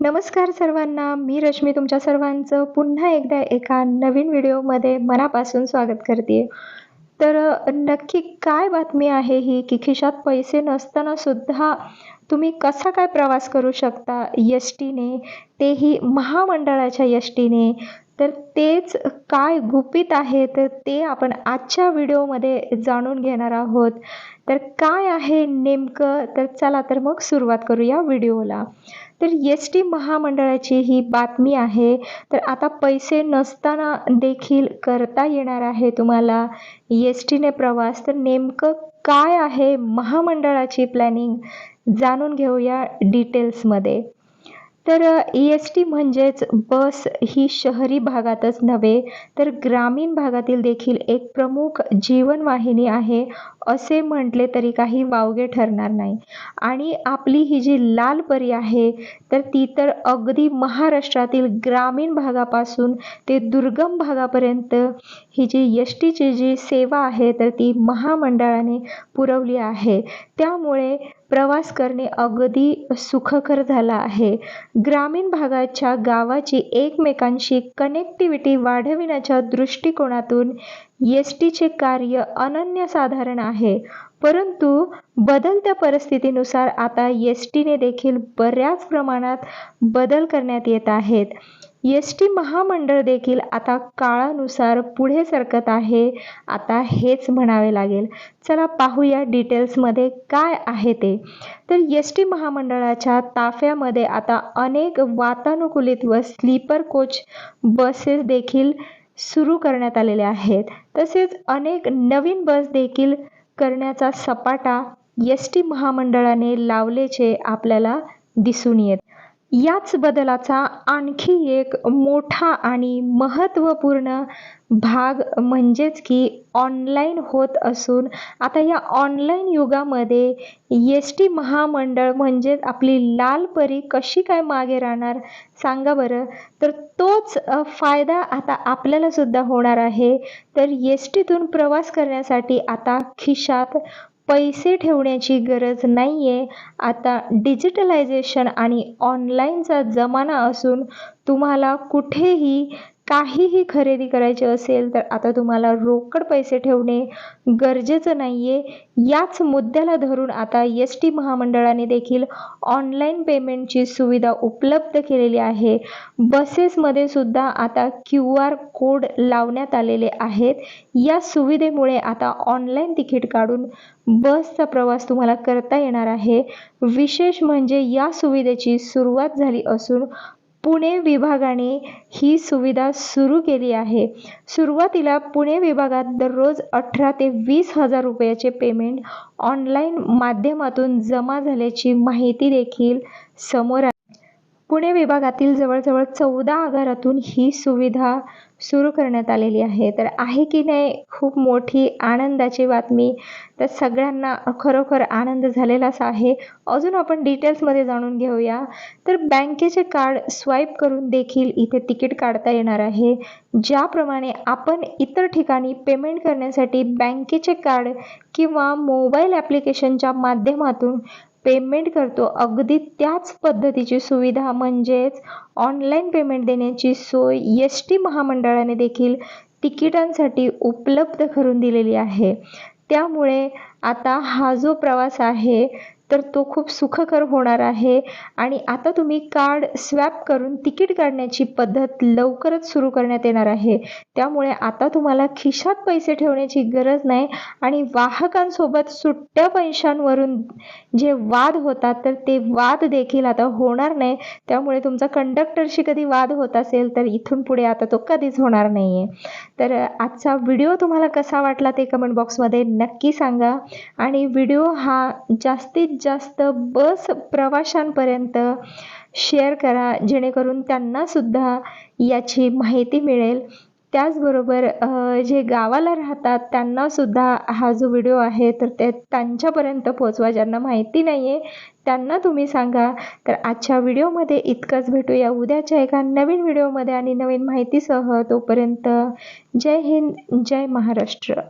नमस्कार सर्वांना मी रश्मी तुमच्या सर्वांचं पुन्हा एकदा एका नवीन व्हिडिओमध्ये मनापासून स्वागत करते तर नक्की काय बातमी आहे ही? की खिशात पैसे नसताना सुद्धा तुम्ही कसा काय प्रवास करू शकता? यष्टीने टीने तेही महामंडळाच्या यष्टीने टीने. तर तेच काय गुपित आहे तर ते आपण आजच्या व्हिडिओमध्ये जाणून घेणार आहोत. तर काय आहे नेमकं? तर चला तर मग सुरुवात करूया व्हिडिओला. तर एस टी महामंडळाची ही बातमी आहे. तर आता पैसे नसताना देखील करता येणार आहे तुम्हाला एस टीने प्रवास. तर नेमकं काय आहे महामंडळाची प्लॅनिंग? जाणून घेऊया डिटेल्समध्ये. तर ई एस टी म्हणजेच बस ही शहरी भागातच नव्हे तर ग्रामीण भागातील देखील एक प्रमुख जीवनवाहिनी आहे असे म्हटले तरी काही वावगे ठरणार नाही. आणि आपली ही जी लाल परी आहे तर ती तर अगदी महाराष्ट्रातील ग्रामीण भागापासून ते दुर्गम भागापर्यंत ही जी एस टीची जी सेवा आहे तर ती महामंडळाने पुरवली आहे. त्यामुळे प्रवास करणे अगदी सुखकर झाला आहे. ग्रामीण भागाच्या गावाची एकमेकांशी कनेक्टिव्हिटी वाढविण्याच्या दृष्टिकोनातून एस टीचे कार्य अनन्यसाधारण आहे. परंतु बदलत्या परिस्थितीनुसार आता एस टीने देखील बऱ्याच प्रमाणात बदल करण्यात येत आहेत. एस टी महामंडळ देखील आता काळानुसार पुढे सरकत आहे. आता हेच म्हणावे लागेल. चला पाहूया डिटेल्समध्ये काय आहे ते. तर एस टी महामंडळाच्या ताफ्यामध्ये आता अनेक वातानुकूलित व स्लीपर कोच बसेस देखील सुरू करण्यात आलेल्या आहेत. तसेच अनेक नवीन बस देखील करण्याचा सपाटा एस टी महामंडळाने लावल्याचे आपल्याला दिसून येत. याच बदलाचा आणखी एक मोठा आणि महत्त्वपूर्ण भाग म्हणजेच की ऑनलाईन होत असून आता या ऑनलाईन युगामध्ये एस टी महामंडळ म्हणजेच आपली लाल परी कशी काय मागे राहणार सांगा बरं. तर तोच फायदा आता आपल्याला सुद्धा होणार आहे. तर एस टीतून प्रवास करण्यासाठी आता खिशात पैसे ठेवण्याची गरज नाही आहे आता डिजिटलायझेशन आणि ऑनलाईनचा जमाना असून तुम्हाला कुठेही काहीही खरेदी करायचे असेल तर आता तुम्हाला रोकड पैसे ठेवणे गरजेचं नाही आहे याच मुद्द्याला धरून आता एस टी महामंडळाने देखील ऑनलाईन पेमेंटची सुविधा उपलब्ध केलेली आहे. बसेसमध्ये सुद्धा आता क्यू आर कोड लावण्यात आलेले आहेत. या सुविधेमुळे आता ऑनलाईन तिकीट काढून बसचा प्रवास तुम्हाला करता येणार आहे. विशेष म्हणजे या सुविधेची सुरुवात झाली असून पुणे विभागाने ही सुविधा सुरू केली आहे. सुरुवातीला पुणे विभागात दररोज अठरा ते वीस हजार रुपयाचे पेमेंट ऑनलाईन माध्यमातून जमा झाल्याची माहिती देखील समोर पुणे विभागातील जवळजवळ चौदा आगारातून ही सुविधा सुरू करण्यात आलेली आहे. तर आहे की नाही खूप मोठी आनंदाची बातमी. तर सगळ्यांना खरोखर आनंद झालेलाच आहे. अजून आपण डिटेल्समध्ये जाणून घेऊया. तर बँकेचे कार्ड स्वाईप करून देखील इथे तिकीट काढता येणार आहे. ज्याप्रमाणे आपण इतर ठिकाणी पेमेंट करण्यासाठी बँकेचे कार्ड किंवा मोबाईल ॲप्लिकेशनच्या माध्यमातून पेमेंट करतो. अगदी त्याच पद्धतीची सुविधा म्हणजेच ऑनलाईन पेमेंट देण्याची सोय एस टी महामंडळाने देखील तिकिटांसाठी उपलब्ध करून दिलेली आहे. त्यामुळे आता हा जो प्रवास आहे तर तो खूप सुखकर होणार आहे. आणि आता तुम्ही कार्ड स्वॅप करून तिकीट काढण्याची पद्धत लवकरच सुरू करण्यात येणार आहे. त्यामुळे आता तुम्हाला खिशात पैसे ठेवण्याची गरज नाही आणि वाहकांसोबत सुट्ट्या पैशांवरून जे वाद होतात तर ते वाद देखील आता होणार नाही. त्यामुळे तुमचा कंडक्टरशी कधी वाद होत असेल तर इथून पुढे आता तो कधीच होणार नाही आहे तर आजचा व्हिडिओ तुम्हाला कसा वाटला ते कमेंट बॉक्समध्ये नक्की सांगा. आणि व्हिडिओ हा जास्तीत जास्त बस प्रवाशांपर्यंत शेअर करा जेणेकरून त्यांनासुद्धा याची माहिती मिळेल. त्याचबरोबर जे गावाला राहतात त्यांनासुद्धा हा जो व्हिडिओ आहे तर ते त्यांच्यापर्यंत पोचवा ज्यांना माहिती नाही आहे त्यांना तुम्ही सांगा. तर आजच्या व्हिडिओमध्ये इतकंच भेटूया. उद्याच्या एका नवीन व्हिडिओमध्ये आणि नवीन माहितीसह तोपर्यंत जय हिंद जय महाराष्ट्र.